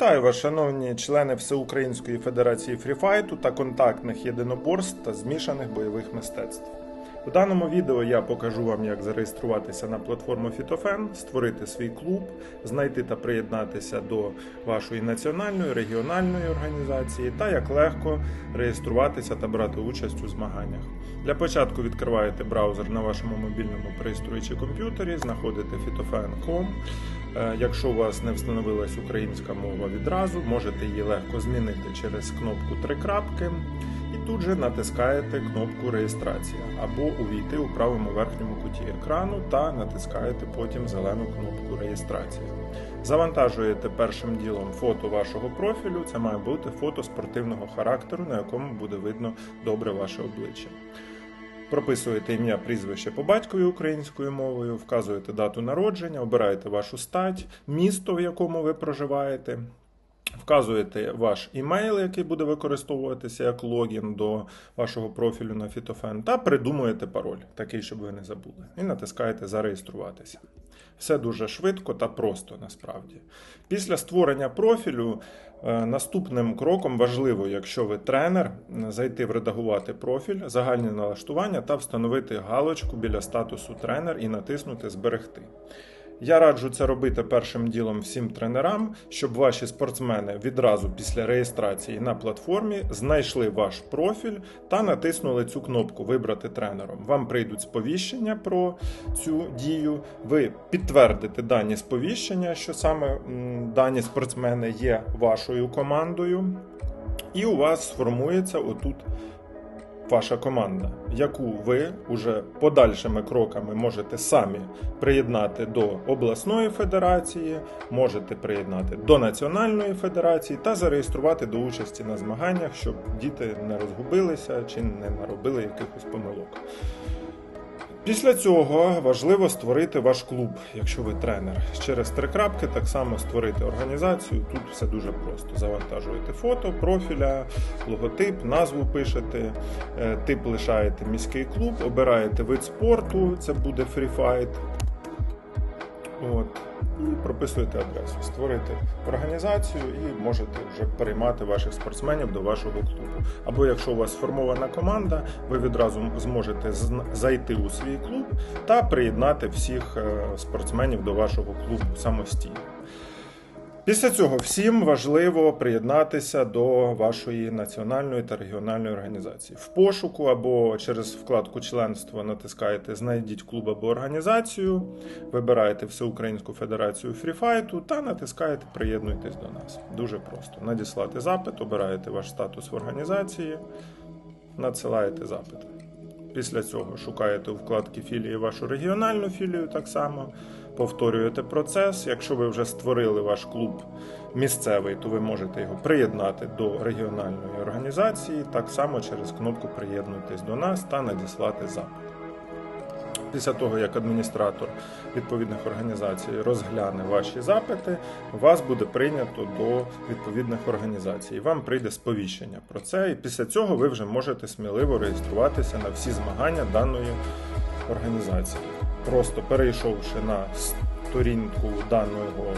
Вітаю вас, шановні члени Всеукраїнської Федерації фріфайту та контактних єдиноборств та змішаних бойових мистецтв. У даному відео я покажу вам, як зареєструватися на платформу Фітофен, створити свій клуб, знайти та приєднатися до вашої національної, регіональної організації та як легко реєструватися та брати участь у змаганнях. Для початку відкриваєте браузер на вашому мобільному пристрої чи комп'ютері, знаходите fitofen.com. Е, Якщо у вас не встановилась українська мова відразу, можете її легко змінити через кнопку три крапки і тут же натискаєте кнопку реєстрація або увійти у правому верхньому куті екрану та натискаєте потім зелену кнопку реєстрація. Завантажуєте першим ділом фото вашого профілю. Це має бути фото спортивного характеру, на якому буде видно добре ваше обличчя. Прописуєте ім'я, прізвище по батькові українською мовою, вказуєте дату народження, обираєте вашу стать, місто, в якому ви проживаєте. Вказуєте ваш імейл, який буде використовуватися як логін до вашого профілю на Фітофен, та придумуєте пароль, такий, щоб ви не забули. І натискаєте Зареєструватися. Все дуже швидко та просто насправді. Після створення профілю е, наступним кроком важливо, якщо ви тренер, зайти в редагувати профіль, загальні налаштування та встановити галочку біля статусу тренер і натиснути Зберегти. Я раджу це робити першим ділом всім тренерам, щоб ваші спортсмени відразу після реєстрації на платформі знайшли ваш профіль та натиснули цю кнопку Вибрати тренером. Вам прийдуть сповіщення про цю дію. Ви підтвердите дані сповіщення, що саме дані спортсмени є вашою командою, і у вас сформується отут ваша команда, яку ви уже подальшими кроками можете самі приєднати до обласної федерації, можете приєднати до національної федерації та зареєструвати до участі на змаганнях, щоб діти не розгубилися чи не наробили якихось помилок. Після цього важливо створити ваш клуб, якщо ви тренер. Через три крапки так само створити організацію. Тут все дуже просто. Завантажуєте фото, профіля, логотип, назву пишете, е, тип лишаєте міський клуб, обираєте вид спорту, це буде фріфайт. От. І прописуєте адресу, створити організацію і можете вже переймати ваших спортсменів до вашого клубу. Або якщо у вас сформована команда, ви відразу зможете зайти у свій клуб та приєднати всіх е, спортсменів до вашого клубу самостійно. Після цього всім важливо приєднатися до вашої національної та регіональної організації. В пошуку або через вкладку членство натискаєте Знайдіть клуб або організацію, вибираєте Всеукраїнську Федерацію фріфайту та натискаєте Приєднуйтесь до нас. Дуже просто. Надіслати запит, обираєте ваш статус в організації, надсилаєте запит. Після цього шукаєте у вкладці філії вашу регіональну філію так само, повторюєте процес. Якщо ви вже створили ваш клуб місцевий, то ви можете його приєднати до регіональної організації, так само через кнопку Приєднуйтесь до нас та надіслати запит. Після того, як адміністратор відповідних організацій розгляне ваші запити, вас буде прийнято до відповідних організацій. Вам прийде сповіщення про це, і після цього ви вже можете сміливо реєструватися на всі змагання даної організації. Просто перейшовши на сторінку даного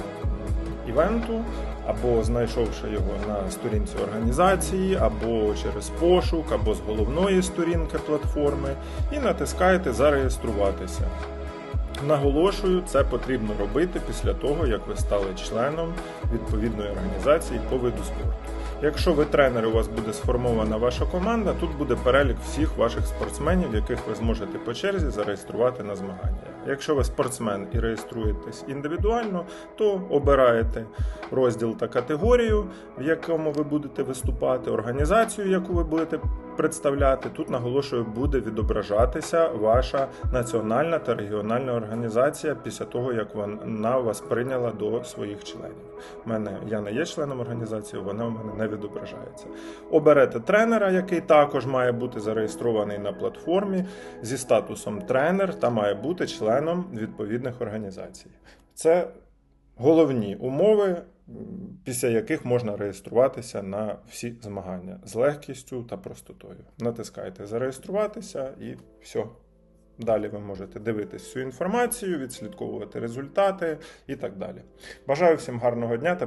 івенту, або знайшовши його на сторінці організації, або через пошук, або з головної сторінки платформи, і натискаєте Зареєструватися. Наголошую, це потрібно робити після того, як ви стали членом відповідної організації по виду спорту. Якщо ви тренер, у вас буде сформована ваша команда, тут буде перелік всіх ваших спортсменів, яких ви зможете по черзі зареєструвати на змагання. Якщо ви спортсмен і реєструєтесь індивідуально, то обираєте розділ та категорію, в якому ви будете виступати, організацію, яку ви будете представляти. Тут наголошую, буде відображатися ваша національна та регіональна організація після того, як вона вас прийняла до своїх членів. У мене я не є членом організації, вона у мене не відображається. Оберете тренера, який також має бути зареєстрований на платформі зі статусом тренер та має бути членом відповідних організацій. Це головні умови, після яких можна реєструватися на всі змагання з легкістю та простотою. Натискайте зареєструватися і все. Далі ви можете дивитись всю інформацію, відслідковувати результати і так далі. Бажаю всім гарного дня та